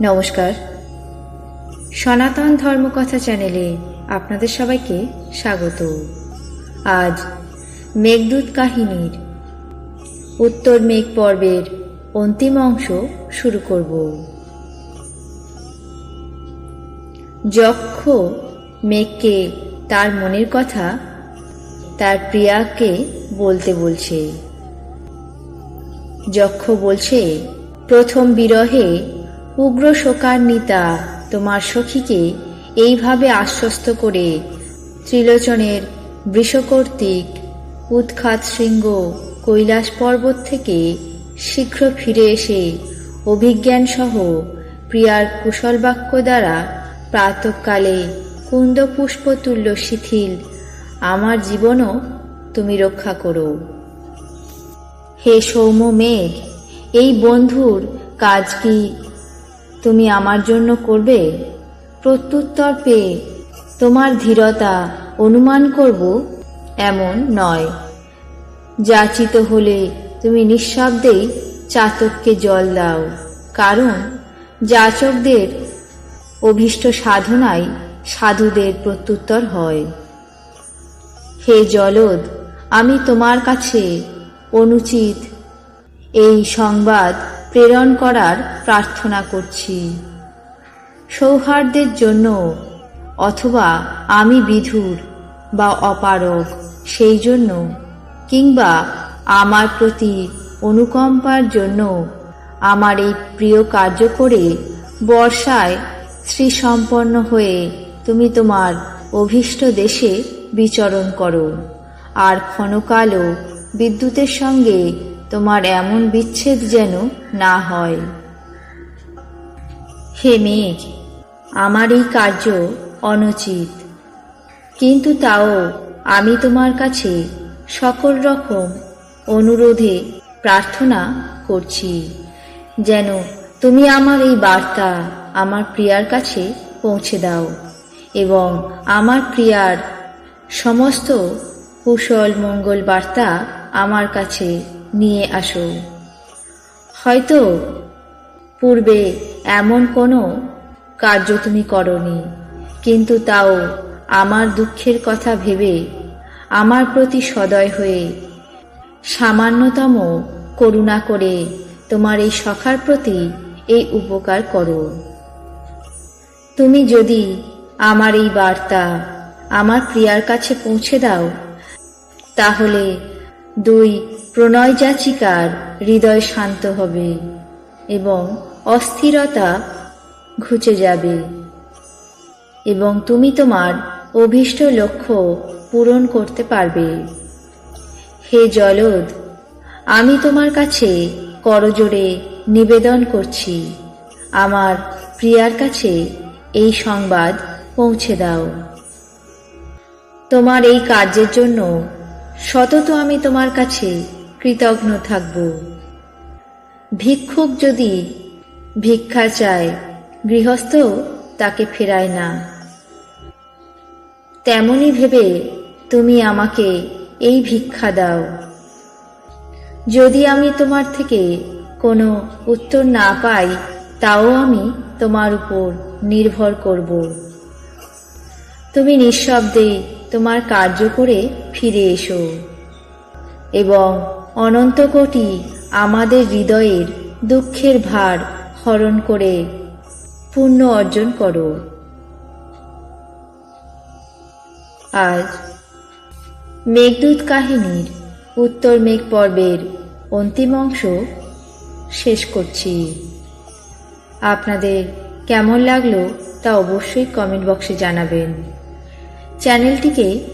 নমস্কার। সনাতন ধর্মকথা চ্যানেলে আপনাদের সবাইকে স্বাগত। আজ মেঘদূত কাহিনীর উত্তর মেঘ পর্বের অন্তিম অংশ শুরু করব। যক্ষ মেঘকে তার মনের কথা, তার প্রিয়াকে বলতে বলছে। যক্ষ বলছে, প্রথম বিরহে উগ্র শোকান্বিতা তোমার সখীকে এইভাবে আশ্বস্ত করে ত্রিলোচনের বৃষকর্তিক উৎখাত শৃঙ্গ কৈলাস পর্বত থেকে শীঘ্র ফিরে এসে অভিজ্ঞান সহ প্রিয়ার কুশল বাক্য দ্বারা প্রাতকালে কুন্দপুষ্পতুল্য শিথিল, আমার জীবনও তুমি রক্ষা করো। হে সৌম্য মেঘ, এই বন্ধুর কাজ কি তুমি আমার জন্য করবে? প্রত্যুত্তর পেয়ে তোমার ধীরতা অনুমান করব, এমন নয়। যাচিত হলে তুমি নিঃশব্দেই চাতককে জল দাও, কারণ যাচকদের অভীষ্ট সাধনায় সাধুদের প্রত্যুত্তর হয়। হে জলদ, আমি তোমার কাছে অনুচিত এই সংবাদ প্রেরণ করার প্রার্থনা করছি। সৌহার্দ্যের জন্য অথবা আমি বিধুর বা অপারক সেই জন্য কিংবা আমার প্রতি অনুকম্পার জন্য আমার এই প্রিয় কার্য করে বর্ষায় শ্রীসম্পন্ন হয়ে তুমি তোমার অভীষ্ট দেশে বিচরণ করো। আর ক্ষণকালও বিদ্যুতের সঙ্গে তোমার এমন বিচ্ছেদ যেন না হয়। হে মেঘ আমার এই কার্য অনুচিত। কিন্তু তাও আমি তোমার কাছে সকল রকম অনুরোধে প্রার্থনা করছি, যেন তুমি আমার এই বার্তা আমার প্রিয়ার কাছে পৌঁছে দাও এবং আমার প্রিয়ার সমস্ত কুশল মঙ্গল বার্তা আমার কাছে নিয়ে আসো। হয়তো পূর্বে এমন কোনো কার্য তুমি করনি, কিন্তু তাও আমার দুঃখের কথা ভেবে আমার প্রতি সদয় হয়ে সামান্যতম করুণা করে তোমার এই সখার প্রতি এই উপকার করো। তুমি যদি আমার এই বার্তা আমার প্রিয়ার কাছে পৌঁছে দাও, তাহলে দুই, প্রণয় যাচিকার হৃদয় শান্ত হবে এবং অস্থিরতা ঘুচে যাবে এবং তুমি তোমার অভীষ্ট লক্ষ্য পূরণ করতে পারবে। হে জলদ, আমি তোমার কাছে করজোড়ে নিবেদন করছি। আমার প্রিয়ার কাছে এই সংবাদ পৌঁছে দাও। তোমার এই কার্যের জন্য সতত আমি তোমার কাছে কৃতজ্ঞ থাকব। ভিক্ষুক যদি ভিক্ষা চায়, গৃহস্থ তাকে ফেরায় না। তেমনি ভেবে তুমি আমাকে এই ভিক্ষা দাও। যদি আমি তোমার থেকে কোনো উত্তর না পাই, তাও আমি তোমার উপর নির্ভর করব। তুমি নিঃশব্দে তোমার কার্য করে ফিরে এসো। এবং অনন্ত কোটি আমাদের হৃদয়ের দুঃখের ভার হরণ করে পুণ্য অর্জন করো। আজ মেঘদূত কাহিনীর উত্তর মেঘ পর্বের অন্তিম অংশ শেষ করছি। আপনাদের কেমন লাগল তা অবশ্যই কমেন্ট বক্সে জানাবেন। চ্যানেলটিকে